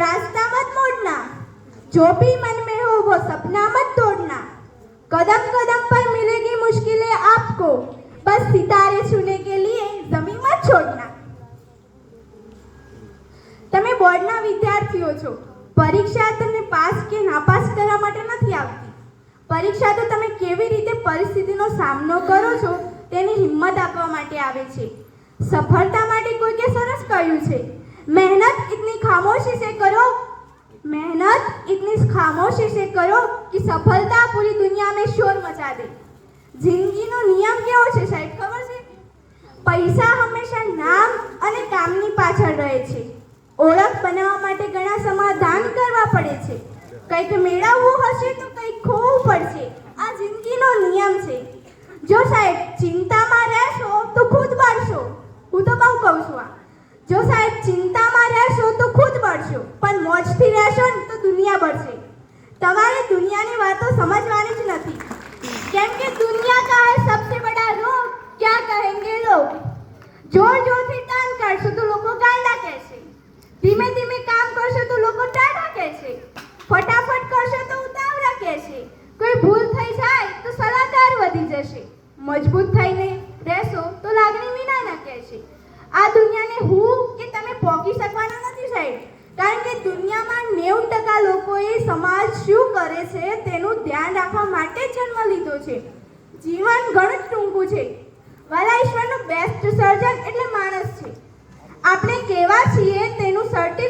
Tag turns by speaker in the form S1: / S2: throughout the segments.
S1: रास्ता मत मोड़ना जो भी मन में हो वो सपना मत तोड़ना कदम कदम पर मिलेगी मुश्किलें आपको बस सितारे छूने के लिए जमीन मत छोड़ना તમે બોર્ડના વિદ્યાર્થીઓ છો પરીક્ષા તમને પાસ કે નાપાસ કરવા માટે નથી આવતી પરીક્ષા તો તમે કેવી રીતે પરિસ્થિતિનો સામનો કરો છો તેની હિંમત આપવા માટે આવે છે સફળતા માટે કોઈકે સરસ કહ્યું છે મહેનત ઇતની ખામોશી से करो मेहनत इतनी खामोशी से करो कि सफलता पूरी दुनिया में शोर मचा दे જિંદગીનો નિયમ કેવો છે સાહેબ ખબર છે પૈસા હંમેશા નામ અને કામની પાછળ રહે છે ઓળખ બનાવવા માટે ઘણા સમાધાન કરવા પડે છે કંઈક મેળવવું હશે તો કંઈક ખોવું પડશે આ જિંદગીનો નિયમ છે જો સાહેબ ચિંતામાં રહેશો તો ખુદ બળશો હું તો બહુ કહું છું આ બળશો પણ મોજથી રહેશો ને તો દુનિયા બળશે. તમારે દુનિયાની વાતો સમજવાની જ નથી. કેમ કે દુનિયા કા હે સબસે બડા રોગ ક્યા કહેંગે લોગ? જોર જોરથી કામ કરશો તો લોકો ગાંડા કહેશે. ધીમે ધીમે કામ કરશો તો લોકો ટાઢા કહેશે. ફટાફટ કરશો તો ઉતાવળા કહેશે. કોઈ ભૂલ થઈ જાય તો સલાહકાર વધી જશે. મજબૂત થઈને રહેશો તો લાગણી વિના ના કહેશે. આ દુનિયાને હું કે તમે પોકી શકવાના નથી સાહેબ? કારણ કે દુનિયામાં નેવું ટકા લોકોએ સમાજ શું કરે છે તેનું ધ્યાન રાખવા માટે જન્મ લીધો છે. જીવન ઘણું ટૂંકું છે. વાલા ઈશ્વરનું બેસ્ટ સર્જન એટલે માણસ છે. આપણે કેવા છીએ તેનું સર્ટિફિકેટ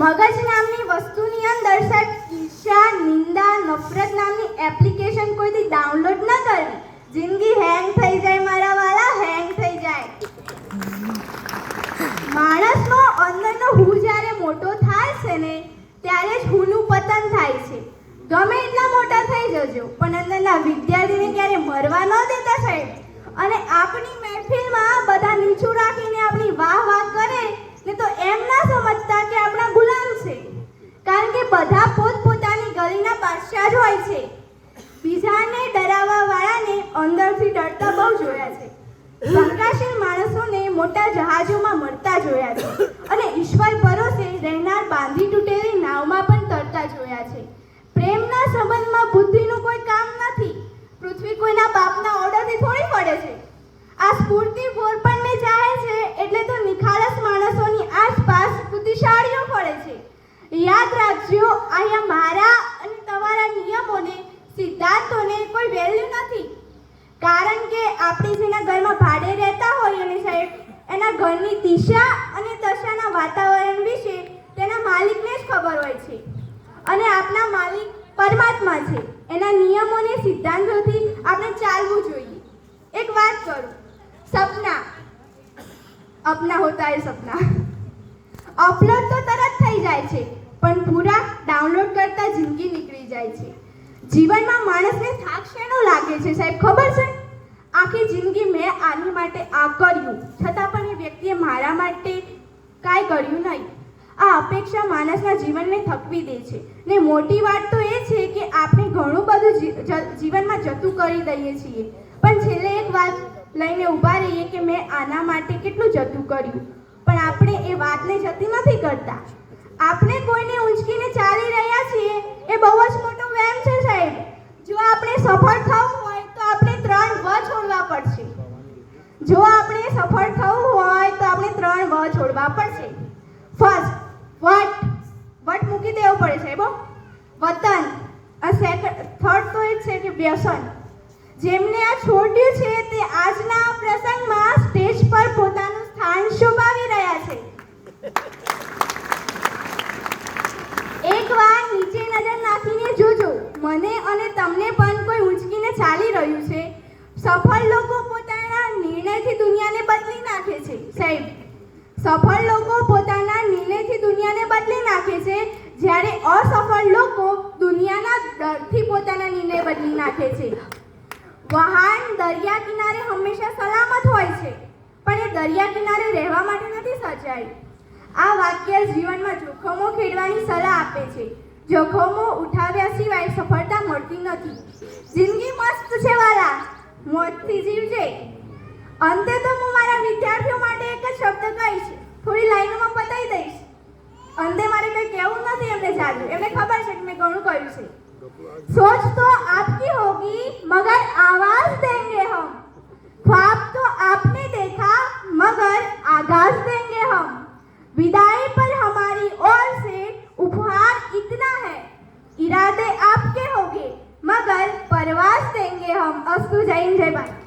S1: મગજ નામની વસ્તુની અંદર સર ઈર્ષા નિંદા, નફરત નામની એપ્લિકેશન કોઈથી ડાઉનલોડ ન કરવી. જિંદગી હેંગ થઈ જાય મારા વાલા હેંગ થઈ જાય. માણસનો અંદરનો હું જ્યારે મોટો થાય છે ને, ત્યારે જ હુંનું પતન થાય છે. ગમે એટલા મોટા થઈ જજો, પણ અંદરના વિદ્યાર્થીને ક્યારે મરવા ન દેતા સાહેબ. અને આપણી મહેફિલમાં બધા નીચું રાખીને આપણી વાહ વાહ કરે ને તો એમ ના સમજતા કે આપણા ગુલામ છે. કારણ કે બધા પોતપોતાની ગલીના બાદશાહ જ હોય છે. બીજાને ડરાવવા વાળાને અંદરથી ડરતા બહુ જોયા છે. શંકાશીલ માણસોને મોટા જહાજોમાં મળતા જોયા છે. અને ઈશ્વર ભરોસે રહેનાર બાંધી તૂટેલી નાવમાં પણ તરતા જોયા છે. પ્રેમના સંબંધમાં બુદ્ધિનું કોઈ કામ નથી. પૃથ્વી કોઈના બાપના ઓર્ડરથી થોડી પડે છે. આ સ્ફૂર્તિ ફોર પણ મેં ચાહે છે. બુદ્ધિશાળીઓ પડે છે. યાદ રાખજો, અહીંયા મારા અને તમારા નિયમોને, સિદ્ધાંતોને કોઈ વેલ્યુ નથી. કારણ કે આપણે જેના ઘરમાં ભાડે રહેતા હોઈએ અને સાહેબ, એના ઘરની દિશા અને દશાના વાતાવરણ વિશે તેના માલિકને જ ખબર હોય છે. અને આપના માલિક પરમાત્મા છે. એના નિયમોને સિદ્ધાંતોથી આપણે ચાલવું જોઈએ. એક વાત કરું. સપના. અપના હોતા એ સપના. અપલોડ તો તરત થઈ જાય છે, પણ પૂરા ડાઉનલોડ કરતા જિંદગી નીકળી જાય છે. જીવનમાં માણસને થાક શેનો લાગે છે સાહેબ ખબર છે? આખી જિંદગી મેં આની માટે આ કર્યું, છતાં પણ એ વ્યક્તિએ મારા માટે કાંઈ કર્યું નહીં. આ અપેક્ષા માણસના જીવનને થકવી દે છે. ને મોટી વાત તો એ છે કે આપણે ઘણું બધું જીવનમાં જતું કરી દઈએ છીએ. પણ છેલ્લે એક વાત લઈને ઊભા રહીએ કે મેં આના માટે કેટલું જતું કર્યું. પણ આપણે એ વાતને જતી નથી કરતા. આપણે કોઈને ઉંચકીને ચાલી રહ્યા છીએ, એ બહુ જ મોટો વહેમ છે સાહેબ. જો આપણે સફળ થવું હોય તો આપણે ત્રણ વ છોડવા પડશે. જો આપણે સફળ થવું હોય તો આપણે ત્રણ વ છોડવા પડશે. ફર્સ્ટ વટ. વટ મૂકી દેવું પડે છે બો વતન. સેકન્ડ થર્ડ તો એ છે કે વ્યસન. જેમને આ છોડ્યું છે તે આજના પ્રસંગમાં સ્ટેજ પર પોતાનું સ્થાન શોભાવી રહ્યા છે એકવાર નીચે નજર નાખીને જોજો મને અને તમને પણ કોઈ ઊંચકીને ચાલી રહ્યું છે. સફળ લોકો પોતાના નિર્ણયથી દુનિયાને બદલી નાખે છે. સાહેબ, સફળ લોકો પોતાના નિર્ણયથી દુનિયાને બદલી નાખે છે. જ્યારે અસફળ લોકો દુનિયાના ડરથી પોતાના નિર્ણય બદલી નાખે છે. વહાણ દરિયા કિનારે હંમેશા સલામત હોય છે, પણ એ દરિયા કિનારે રહેવા માટે નથી સર્જાયું. આ વાક્ય જીવનમાં જોખમો ખેડવાની સલાહ આપે છે. જોખમો ઉઠાવ્યા સિવાય સફળતા મળતી નથી જિંદગી મસ્ત છે વાલા મોજથી જીવજે અંતે તો હું મારા વિદ્યાર્થીઓ માટે એક જ શબ્દ કહીશ થોડી લાઈનોમાં બતાવી દઈશ અંતે મારે કંઈ કહેવું નથી એમને જાજુ એમને ખબર છે કે મેં ઘણું કહ્યું છે सोच तो आपकी होगी मगर आवाज देंगे हम ख्वाब तो आपने देखा मगर आगाज देंगे हम विदाई इरादे आपके होंगे मगर परवाज देंगे हम अस्तु जय हिंद, जय भारत